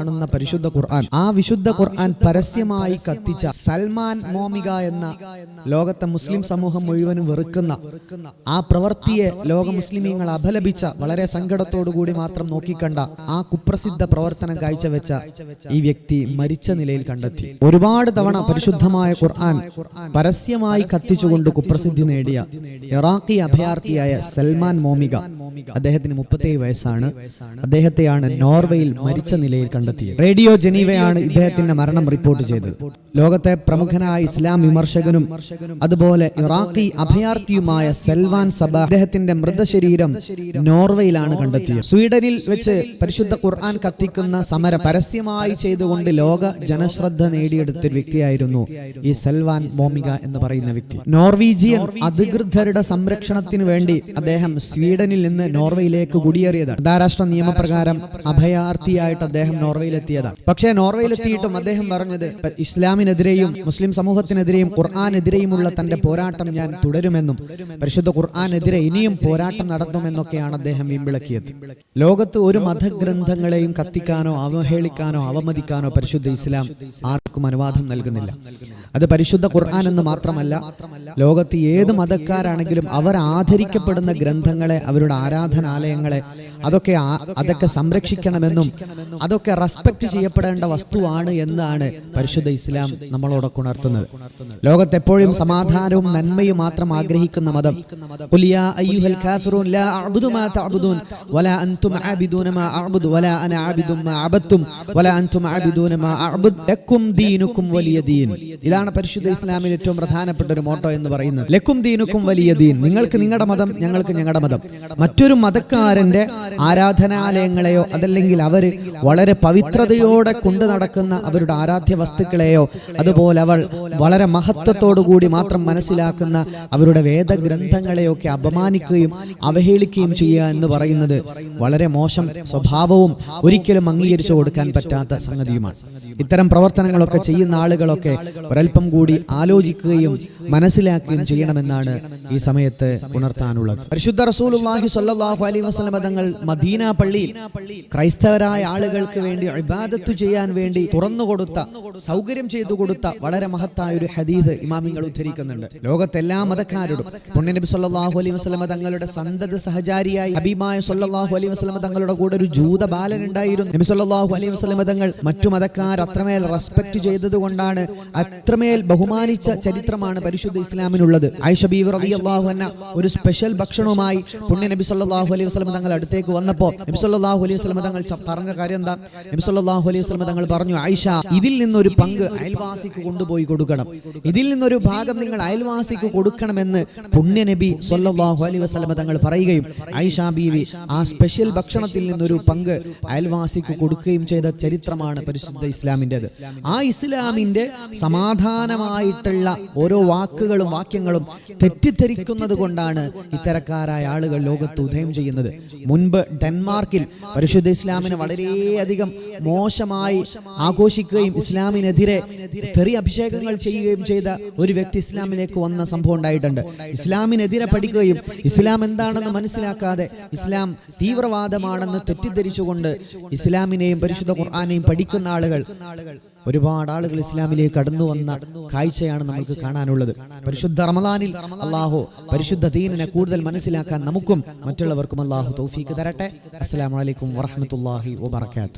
കാണുന്ന പരിശുദ്ധ ഖുർആൻ. ആ വിശുദ്ധ ഖുർആൻ പരസ്യമായി കത്തിച്ച സൽമാൻ മോമിക എന്ന ലോകത്തെ മുസ്ലിം സമൂഹം മുഴുവനും വെറുക്കുന്ന ആ പ്രവൃത്തിയെ ലോക മുസ്ലിമീങ്ങൾ അപലപിച്ച വളരെ സങ്കടത്തോടുകൂടി മാത്രം നോക്കിക്കണ്ട ആ കുപ്രസിദ്ധ പ്രവർത്തനം കാഴ്ചവെച്ച ഈ വ്യക്തി മരിച്ച നിലയിൽ കണ്ടെത്തി. ഒരുപാട് തവണ പരിശുദ്ധമായ ഖുർആൻ പരസ്യമായി കത്തിച്ചുകൊണ്ട് കുപ്രസിദ്ധി നേടിയ ഇറാഖി അഭയാർത്ഥിയായ സൽമാൻ മോമിക. അദ്ദേഹത്തിന് മുപ്പത്തേഴ് വയസ്സാണ്. അദ്ദേഹത്തെയാണ് നോർവേയിൽ മരിച്ച നിലയിൽ കണ്ടെത്തിയത് റേഡിയോ ജനീവയാണ് ഇദ്ദേഹത്തിന്റെ മരണം റിപ്പോർട്ട് ചെയ്തത്. ലോകത്തെ പ്രമുഖനായ ഇസ്ലാം വിമർശകനും അതുപോലെ ഇറാഖി അഭയാർത്ഥിയുമായ സെൽവാൻ സബ അദ്ദേഹത്തിന്റെ മൃതശരീരം നോർവേയിലാണ് കണ്ടെത്തിയത്. സ്വീഡനിൽ വെച്ച് പരിശുദ്ധ ഖുർആൻ കത്തിക്കുന്ന സമരം പരസ്യമായി ചെയ്തുകൊണ്ട് ലോക ജനശ്രദ്ധ നേടിയെടുത്ത ഒരു വ്യക്തിയായിരുന്നു ഈ സെൽവാൻ മോമിക എന്ന് പറയുന്ന വ്യക്തി. നോർവീജിയൻ അധികൃതരുടെ സംരക്ഷണത്തിന് വേണ്ടി അദ്ദേഹം സ്വീഡനിൽ നിന്ന് നോർവേയിലേക്ക് കുടിയേറിയത് അന്താരാഷ്ട്ര നിയമപ്രകാരം അഭയാർത്ഥിയായിട്ട് അദ്ദേഹം നോർവേയിലെത്തിയതാണ്. പക്ഷേ നോർവേയിലെത്തിയിട്ടും അദ്ദേഹം പറഞ്ഞത് ഇസ്ലാമിനെതിരെയും മുസ്ലിം സമൂഹത്തിനെതിരെയും ഖുർആാനെതിരെയുമുള്ള തന്റെ പോരാട്ടം ഞാൻ തുടരുമെന്നും പരിശുദ്ധ ഖുർആാനെതിരെ ഇനിയും പോരാട്ടം നടത്തുമെന്നൊക്കെയാണ് അദ്ദേഹം വീമ്പിളക്കിയത് ലോകത്ത് ഒരു മതഗ്രന്ഥങ്ങളെയും കത്തിക്കാനോ അവഹേളിക്കാനോ അവമതിക്കാനോ പരിശുദ്ധ ഇസ്ലാം ആർക്കും അനുവാദം നൽകുന്നില്ല. അത് പരിശുദ്ധ ഖുർആൻ എന്ന് മാത്രമല്ല ലോകത്ത് ഏത് മതക്കാരാണെങ്കിലും അവർ ആദരിക്കപ്പെടുന്ന ഗ്രന്ഥങ്ങളെ അവരുടെ ആരാധനാലയങ്ങളെ അതൊക്കെ അതൊക്കെ സംരക്ഷിക്കണമെന്നും അതൊക്കെ റെസ്പെക്ട് ചെയ്യപ്പെടേണ്ട വസ്തുവാണ് എന്നാണ് പരിശുദ്ധ ഇസ്ലാം നമ്മളോടൊക്കെ ഉണർത്തുന്നത്. ലോകത്തെപ്പോഴും സമാധാനവും നന്മയും മാത്രം ആഗ്രഹിക്കുന്ന മതം. "ഖുൽ ഇതാണ് പരിശുദ്ധ ഇസ്ലാമിൽ ഏറ്റവും പ്രധാനപ്പെട്ട ഒരു മോട്ടോ എന്ന് പറയുന്നത്. ലക്കും ദീനുക്കും വലിയ ദീൻ. നിങ്ങൾക്ക് നിങ്ങളുടെ മതം ഞങ്ങൾക്ക് ഞങ്ങളുടെ മതം. മറ്റൊരു മതക്കാരന്റെ ആരാധനാലയങ്ങളെയോ അതല്ലെങ്കിൽ അവർ വളരെ പവിത്രതയോടെ കൊണ്ടു നടക്കുന്ന അവരുടെ ആരാധ്യ വസ്തുക്കളെയോ അതുപോലെ അവൾ വളരെ മഹത്വത്തോടുകൂടി മാത്രം മനസ്സിലാക്കുന്ന അവരുടെ വേദഗ്രന്ഥങ്ങളെയൊക്കെ അപമാനിക്കുകയും അവഹേളിക്കുകയും ചെയ്യുക എന്ന് പറയുന്നത് വളരെ മോശം സ്വഭാവവും ഒരിക്കലും അംഗീകരിച്ചു കൊടുക്കാൻ പറ്റാത്ത സംഗതിയുമാണ്. ഇത്തരം പ്രവർത്തനങ്ങളൊക്കെ ചെയ്യുന്ന ആളുകളൊക്കെ ഒരൽപ്പം കൂടി ആലോചിക്കുകയും മനസ്സിലാക്കുകയും ചെയ്യണമെന്നാണ് ഈ സമയത്ത് ഉണർത്താനുള്ളത്. പരിശുദ്ധ റസൂലുള്ളാഹി സ്വല്ലല്ലാഹു അലൈഹി വസല്ലം തങ്ങൾ മദീന പള്ളിയിൽ ക്രൈസ്തവരായ ആളുകൾക്ക് വേണ്ടി ഇബാദത്തു ചെയ്യാൻ വേണ്ടി തുറന്നു കൊടുത്ത സൗകര്യം ചെയ്തു കൊടുത്ത വളരെ മഹത്തായ ഒരു ഹദീദ് ഇമാമിങ്ങൾ ഉദ്ധരിക്കുന്നുണ്ട്. ലോകത്തെല്ലാ മതക്കാരോടും പുണ്യനബി സല്ലല്ലാഹു അലൈഹി വസല്ലം തങ്ങളുടെ സന്തത സഹചാരിയായി ഹബീബായ സല്ലല്ലാഹു അലൈഹി വസല്ലം തങ്ങളുടെ കൂടെ ഒരു ജൂത ബാലൻ ഉണ്ടായിരുന്നു. നബി സല്ലല്ലാഹു അലൈഹി വസല്ലം തങ്ങൾ മറ്റു മതക്കാർ അത്രമേൽ റെസ്പെക്ട് ചെയ്തത് കൊണ്ടാണ് അത്രമേൽ ബഹുമാനിച്ച ചരിത്രമാണ് പരിശുദ്ധ ഇസ്ലാമിനുള്ളത്. ആയിഷ ഒരു സ്പെഷ്യൽ ഭക്ഷണവുമായി പുണ്യ നബി സല്ലാഹു അലൈഹി വസല്ലം തങ്ങൾ അടുത്തേക്ക് വന്നപ്പോൾ നബി സല്ലാഹു അലൈഹി വസല്ലം തങ്ങൾ പറഞ്ഞ കാര്യം എന്താ? നബി സല്ലാഹു അലൈഹി വസല്ലം തങ്ങൾ പറഞ്ഞു ആയിഷ ഇതിൽ നിന്നൊരു പങ്ക് അയൽവാസിക്ക് കൊണ്ടുപോയി കൊടുക്കണം. ഇതിൽ നിന്നൊരു ഭാഗം നിങ്ങൾ അയൽവാസിക്ക് കൊടുക്കണമെന്ന് പുണ്യ നബി സല്ലാഹു അലൈഹി വസല്ലം തങ്ങൾ പറയുകയും ആയിഷ ബീവി ആ സ്പെഷ്യൽ ഭക്ഷണത്തിൽ നിന്നൊരു പങ്ക് അയൽവാസിക്ക് കൊടുക്കുകയും ചെയ്ത ചരിത്രമാണ് പരിശുദ്ധ ഇസ്ലാമിന്റെത്. ആ ഇസ്ലാമിന്റെ സമാധാനമായിട്ടുള്ള ഓരോ വാക്കുകളും വാക്യങ്ങളും തെറ്റിദ്ധരിക്കുന്നത് കൊണ്ടാണ് ഇത്തരക്കാരായ ആളുകൾ ലോകത്ത് ഉദയം ചെയ്യുന്നത്. മുൻപ് ഡെൻമാർക്കിൽ പരിശുദ്ധ ഇസ്ലാമിനെ വളരെയധികം മോശമായി ആഘോഷിക്കുകയും ഇസ്ലാമിനെതിരെ തെറി അഭിഷേകങ്ങൾ ചെയ്യുകയും ചെയ്ത ഒരു വ്യക്തി ഇസ്ലാമിലേക്ക് വന്ന സംഭവം ഉണ്ടായിട്ടുണ്ട്. ഇസ്ലാമിനെതിരെ പഠിക്കുകയും ഇസ്ലാം എന്താണെന്ന് മനസ്സിലാക്കാതെ ഇസ്ലാം തീവ്രവാദമാണെന്ന് തെറ്റിദ്ധരിച്ചുകൊണ്ട് ഇസ്ലാമിനെയും പരിശുദ്ധ ഖുർആാനെയും പഠിക്കുന്ന ആളുകൾ ഒരുപാട് ആളുകൾ ഇസ്ലാമിലേക്ക് കടന്നു വന്ന കാഴ്ചയാണ് നമുക്ക് കാണാനുള്ളത്. പരിശുദ്ധ റമദാനിൽ അള്ളാഹു പരിശുദ്ധ ദീനിനെ കൂടുതൽ മനസ്സിലാക്കാൻ നമുക്കും മറ്റുള്ളവർക്കും അള്ളാഹു തൗഫീക്ക് തരട്ടെ. അസ്സലാമു അലൈക്കും വറഹ്മത്തുള്ളാഹി വബറകാതുഹു